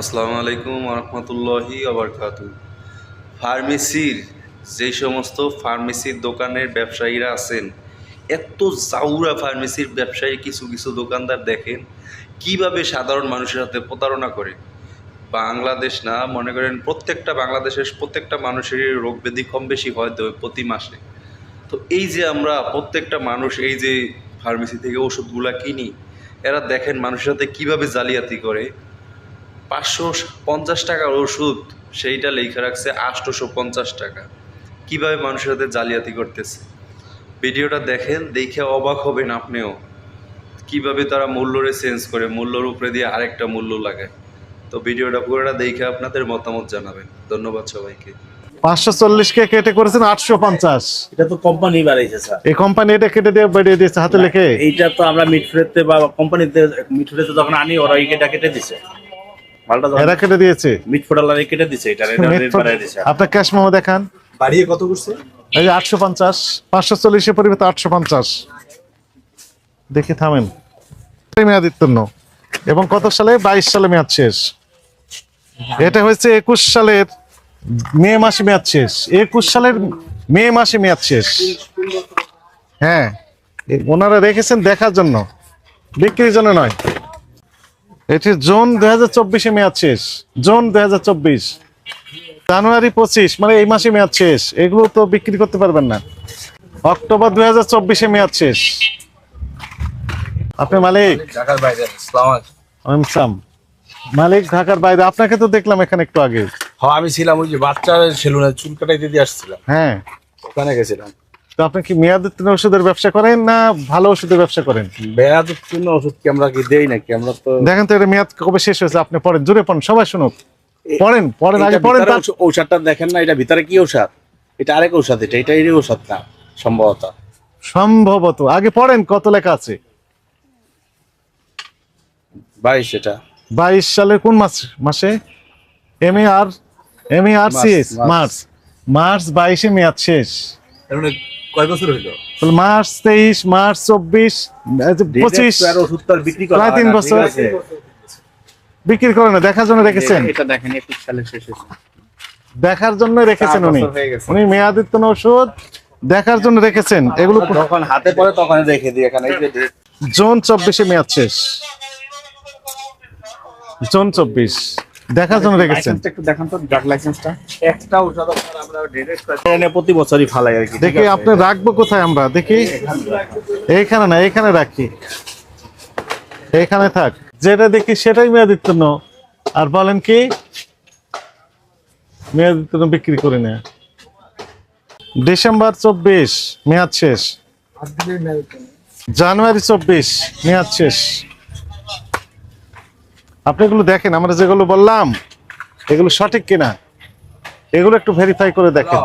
আসসালামু আলাইকুম রহমতুল্লাহি আবরকাত ফার্মেসির যেই সমস্ত ফার্মেসির দোকানের ব্যবসায়ীরা আছেন, এত জাউরা ফার্মেসির ব্যবসায়ী কিছু কিছু দোকানদার দেখেন, কীভাবে সাধারণ মানুষের সাথে প্রতারণা করে বাংলাদেশ না, মনে করেন প্রত্যেকটা বাংলাদেশের প্রত্যেকটা মানুষেরই রোগ ব্যাধি কম বেশি হয় তো প্রতি মাসে। তো এই যে আমরা প্রত্যেকটা মানুষ এই যে ফার্মেসি থেকে ওষুধগুলা কিনি, এরা দেখেন মানুষের সাথে কীভাবে জালিয়াতি করে। পাঁচশো পঞ্চাশ টাকার ওষুধ সেইটা লেখা রাখছে আটশোশো পঞ্চাশ টাকা। কীভাবে মানুষের সাথে জালিয়াতি করতেছে? ভিডিওটা দেখেন দেখে অবাক হবেন আপনিও। কীভাবে তারা মূল্যরে চেঞ্জ করে মূল্যর উপরে দিয়ে আরেকটা মূল্য লাগায়। তো ভিডিওটা পুরোটা দেখে আপনাদের মতামত জানাবেন। ধন্যবাদ সবাইকে। পাঁচশো চল্লিশ কে কেটে করেছেন আটশো পঞ্চাশ এটা তো কোম্পানি বাড়াইছে স্যার। এই কোম্পানি এটা কেটে দিয়ে দিয়েছে হাতে লিখে? এইটা তো আমরা বা কোম্পানিতে যখন আনি ওরা কেটে কেটে দিছে। মালটা এরা কেটে দিয়েছে? কেটে দিছে এটা রেট দিছে। আপনার ক্যাশ মেমো দেখান। বাড়িয়ে কত করছে? এই যে আটশো পঞ্চাশ পাঁচশো চল্লিশের পরিবর্তে আটশো পঞ্চাশ। দেখি থামেন। এবং কত সালে? বাইশ সালে মেয়াদ শেষ। এটা হয়েছে একুশ সালের মে মাসে মেয়াদ শেষ। একুশ সালের মে মাসে মেয়াদ শেষ। হ্যাঁ ওনারা রেখেছেন দেখার জন্য। বিক্রির জন্য নয়। এটি জুন দুই হাজার চব্বিশে মেয়াদ শেষ। জুন দুই হাজার চব্বিশ। জানুয়ারি পঁচিশ মানে এই মাসে মেয়াদ শেষ। এগুলো তো বিক্রি করতে পারবেন না। অক্টোবর দুই হাজার চব্বিশে মেয়াদ শেষ। আপনি মালিক? আমি সাম। মালিক ঢাকার বাইরে। আপনাকে তো দেখলাম এখানে একটু আগে। হ্যাঁ আমি ছিলাম ওই যে বাচ্চা সেলুনে চুল কাটাইতে দিয়ে আসছিলাম। হ্যাঁ। ওখানে গেছিলাম। তো আপনি কি মেয়াদ ওষুধের ব্যবসা করেন না ভালো ওষুধের ব্যবসা করেন? ওষুধ কি আমরা কি দেই নাকি? আমরা তো দেখেন তো এটা মেয়াদ কবে শেষ হয়েছে? আপনি পড়েন জুড়ে পড়েন সবাই শুনুক। পড়েন পড়েন আগে পড়েন ভিতরে তার- ঔষ- ঔষধটা দেখেন না এটা ভিতরে কি ঔষধ? এটা আরেক ঔষধ এটা ঔষধ না সম্ভবত। সম্ভবত। আগে পড়েন কত লেখা আছে? বাইশ এটা। বাইশ সালের কোন মাস মাসে? M A R M A R C S March, March. বাইশে মেয়াদ শেষ। কয় বছর হইল? মার্চ তেইশ মার্চ চব্বিশ পঁচিশ বিক্রি করা প্রায় তিন বছর। বিক্রি করে না দেখার জন্য রেখেছেন। এটা দেখেন দেখার জন্য রেখেছেন উনি। উনি মেয়াদিত্তন ওষুধ দেখার জন্য রেখেছেন। এগুলো যখন হাতে পড়ে তখন রেখে দিই এখানে এই জুন চব্বিশে মেয়াদ শেষ। জুন চব্বিশ। দেখার জন্য রেখেছেন। একটু দেখান তো ড্রাগ লাইসেন্সটা একটা ওষুধ আমরা ডিরেক্ট এনে প্রতি বছরই ফালাই আর কি দেখি? আপনি রাখব কোথায় আমরা? দেখি। এইখানে না এইখানে রাখি। এইখানে থাক। যেটা দেখি সেটাই আর বলেন কি? মেয়াদিত্তন বিক্রি করে না। ডিসেম্বর চব্বিশ মেয়াদ শেষ। জানুয়ারি চব্বিশ মেয়াদ শেষ। আপনি এগুলো দেখেন, আমরা যেগুলো বললাম, এগুলো সঠিক কিনা? এগুলো একটু ভেরিফাই করে দেখেন।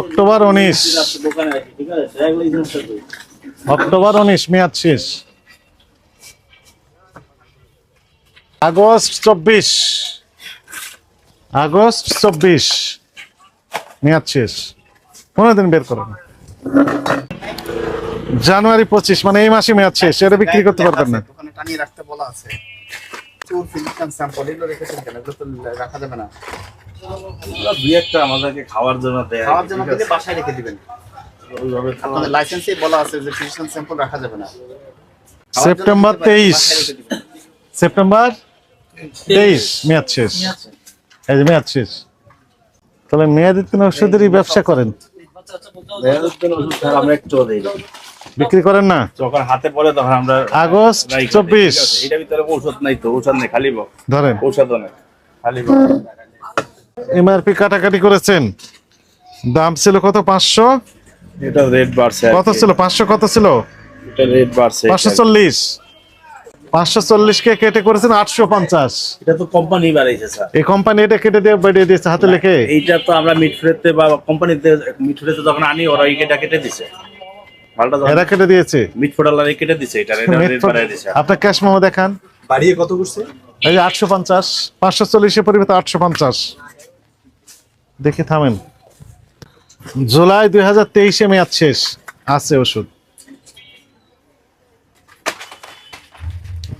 অক্টোবর উনিশ? অক্টোবর উনিশ, মেয়াদ শেষ। আগস্ট চব্বিশ। আগস্ট চব্বিশ, মেয়াদ শেষ। পনেরো দিন বের করেন জানুয়ারি পঁচিশ মানে এই মাসে মেয়াদ শেষ, এটা বিক্রি করতে পারবেন না। চুল ফিজিক্যাল স্যাম্পল এগুলো রেখেছেন কেন এগুলো তো রাখা যাবে না। দুই একটা আমাদেরকে খাওয়ার জন্য দেয় খাওয়ার জন্য দিলে বাসায় রেখে দিবেন। আপনাদের লাইসেন্সে বলা আছে যে স্যাম্পল রাখা যাবে না। সেপ্টেম্বর তেইশ। সেপ্টেম্বর তেইশ মেয়াদ শেষ। এই যে মেয়াদ শেষ। তাহলে মেয়াদিত্তিন ওষুধেরই ব্যবসা করেন। ওষুধ আমরা একটু দিই। বিক্রি করেন না? যখন হাতে পড়ে তখন আমরা আগস্ট চব্বিশ? এটার ভিতরে ঔষধ নাই তো ঔষধ নেই খালি ধরেন। ঔষধ নেই খালি এমআরপি কাটাকাটি করেছেন। দাম ছিল কত? পাঁচশো? এটা রেট বাড়ছে কত ছিল? পাঁচশো কত ছিল? এটা রেট বাড়ছে পাঁচশো চল্লিশ। পাঁচশো চল্লিশ কে কেটে করেছেন? আটশো পঞ্চাশ। এটা তো কোম্পানি বাড়াইছে স্যার এই কোম্পানি এটা কেটে দিয়ে বেরিয়ে দিয়েছে হাতে লিখে? এইটা তো আমরা মিটফুড়েতে বা কোম্পানিতে মিটফুড়েতে যখন আনি ওরা কেটে কেটে দিছে। মালটা এরা কেটে দিয়েছে? মিটফুড়ালার কেটে দিছে এটা রেট বাড়াই দিছে। আপনার ক্যাশ মেমো দেখান। বাড়িয়ে কত করছে? এই যে আটশো পঞ্চাশ পাঁচশো চল্লিশের পরিবর্তে আটশো পঞ্চাশ। দেখি থামেন। জুলাই দুই হাজার তেইশে মেয়াদ শেষ আছে ওষুধ।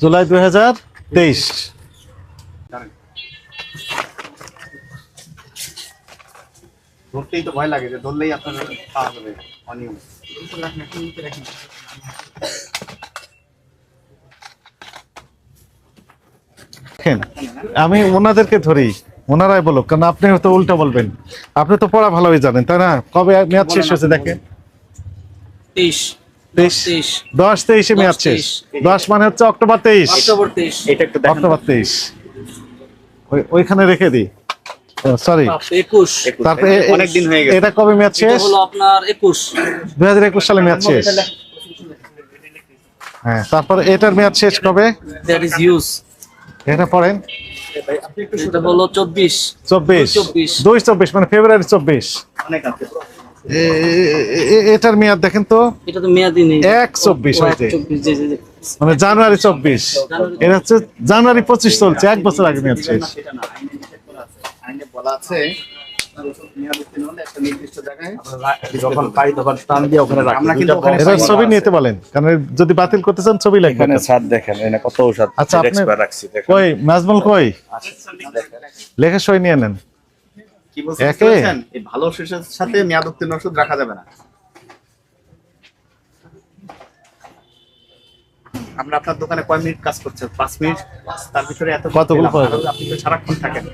জুলাই দুই হাজার তেইশ। ধরতেই তো ভয় লাগে যে ধরলেই আপনার পাওয়া যাবে অনিয়ম। আমি ওনাদেরকে ধরি ওনারাই বলুক কারণ আপনি হয়তো উল্টা বলবেন। আপনি তো পড়া ভালোই জানেন তাই না? কবে মেয়াদ শেষ হয়েছে দেখেন? তেইশ। দশ তেইশে মেয়াদ শেষ। দশ মানে হচ্ছে অক্টোবর তেইশ। অক্টোবর তেইশ। এটা অক্টোবর তেইশ। ওইখানে রেখে দিই। সরি একুশ। তারপরে হয়ে গেছে। এটা কবে মেয়াদ শেষ? হলো আপনার একুশ। দুই হাজার একুশ সালে মেয়াদ শেষ। হ্যাঁ তারপরে এটার মেয়াদ শেষ কবে? দ্যাট ইজ ইউজ এটা পড়েন। এটা হলো চব্বিশ। চব্বিশ। চব্বিশ। দুই চব্বিশ মানে ফেব্রুয়ারি চব্বিশ। অনেক আছে। এটার মেয়াদ দেখেন তো। এটা তো মেয়াদি নেই। এক চব্বিশ। মানে জানুয়ারি চব্বিশ। এটা হচ্ছে জানুয়ারি পঁচিশ চলছে এক বছর আগে মেয়াদ শেষ সেটা না আইনে নিষেধ করা আছে আইনে বলা আছে। ওষুধ মেয়াদ উত্তীর্ণ হলে একটা নির্দিষ্ট জায়গায় যখন পাই তখন টান দিয়ে ওখানে রাখি আমরা কিন্তু দুইটা ওখানে এটা বক্স ছবি আছে। নিতে বলেন কারণ যদি বাতিল করতে চান ছবি লাগবে দেখেন কত ঔষধ আচ্ছা, আপনি- expert রাখছি দেখেন। কই নাজমুল কই? লেখা সই নিয়ে নেন। কি বলছেন একে? বুঝতে পারছেন? এই ভালো ওষুধের সাথে মেয়াদ উত্তীর্ণ ওষুধ রাখা যাবে না। আমরা আপনার দোকানে কয় মিনিট কাজ করছেন? পাঁচ মিনিট? তার ভিতরে এত কতগুলো আপনি সারাক্ষণ থাকেন।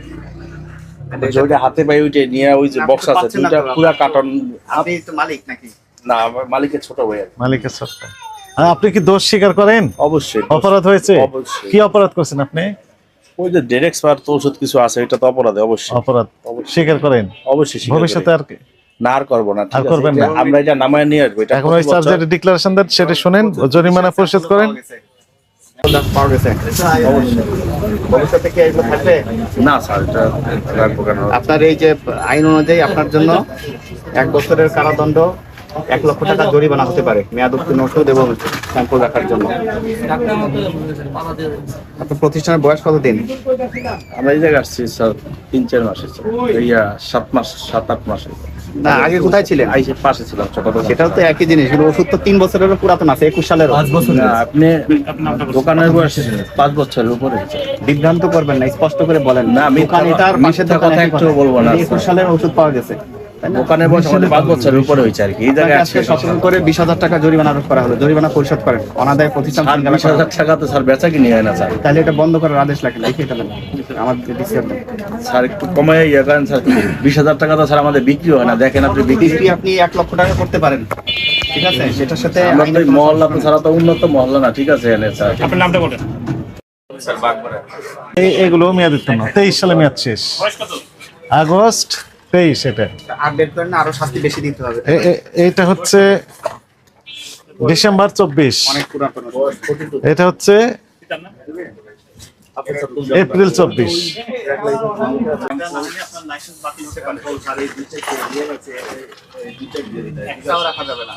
ওইটা হাতে পাই ওইটা নিয়ে ওই যে আপনি বক্স আছে দুইটা পুরা কার্টন আপনি তো মালিক নাকি না মালিকের ছোট ভাই। মালিকের আর আপনি কি দোষ স্বীকার করেন অবশ্যই অপরাধ হয়েছে অবশ্যই। কি অপরাধ করছেন আপনি ওই যে ডেরেক্স পার তো ওষুধ কিছু আছে এটা তো অপরাধে অবশ্যই অপরাধ অবশ্যই। স্বীকার করেন অবশ্যই ভবিষ্যতে। আর কি- না আর করব না ঠিক আর করবেন না। আমরা এটা নামায় নিয়ে আসব এটা এখন ওই চার্জারের ডিক্লারেশন দেন সেটা শুনেন জরিমানা পরিশোধ করেন পাওয়া গেছে ভবিষ্যতে কি এগুলো থাকবে না। স্যার এটা রাখব কেন আপনার এই যে আইন অনুযায়ী আপনার জন্য এক বছরের কারাদণ্ড এক লক্ষ টাকা জরিমানা হতে পারে মেয়াদ উত্তীর্ণ ওষুধ এবং স্যাম্পল রাখার জন্য। আপনার প্রতিষ্ঠানের বয়স কত কতদিন? আমরা এই জায়গায় আসছি স্যার তিন চার মাসে ইয়া সাত মাস সাত আট মাসে না আগে কোথায় ছিলেন? আইসে পাশে ছিলাম ছোট সেটাও তো একই জিনিস কিন্তু ওষুধ তো তিন বছরেরও পুরাতন আছে একুশ সালেরও না আপনি দোকানের বয়স পাঁচ বছরের উপরে। বিভ্রান্ত করবেন না স্পষ্ট করে বলেন। না, আমি দোকান এটার কথা- পাশের কথা একই বলব না, একুশ। সালের ওষুধ পাওয়া গেছে? দোকানের বয়স আমাদের পাঁচ বছরের উপরে হয়েছে আর কি। এই জায়গায় আজকে করে বিশ হাজার টাকা জরিমানা আরোপ করা হলো। জরিমানা পরিশোধ করেন। অনাদায় প্রতিষ্ঠান বিশ হাজার টাকা তো স্যার বেচা কিনে হয় না স্যার। তাহলে এটা বন্ধ করার আদেশ লাগে লিখে এটা আমার ডিসিশন স্যার একটু কমে ইয়ে করেন স্যার। বিশ হাজার টাকা তো স্যার আমাদের বিক্রি হয় না। দেখেন আপনি বিক্রি আপনি এক লক্ষ টাকা করতে পারেন। ঠিক আছে? সেটার সাথে মহল্লা ছাড়া তো উন্নত মহল্লা না। ঠিক আছে এগুলো মেয়াদ উত্তীর্ণ। তেইশ সালে মেয়াদ শেষ। আগস্ট তেইশ এটা আপডেট করেন আরও শাস্তি বেশি দিতে হবে। এ- এ- হচ্ছে ডিসেম্বর চব্বিশ। অনেক এটা হচ্ছে এপ্রিল চব্বিশ। রাখা যাবে। না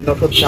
নতুন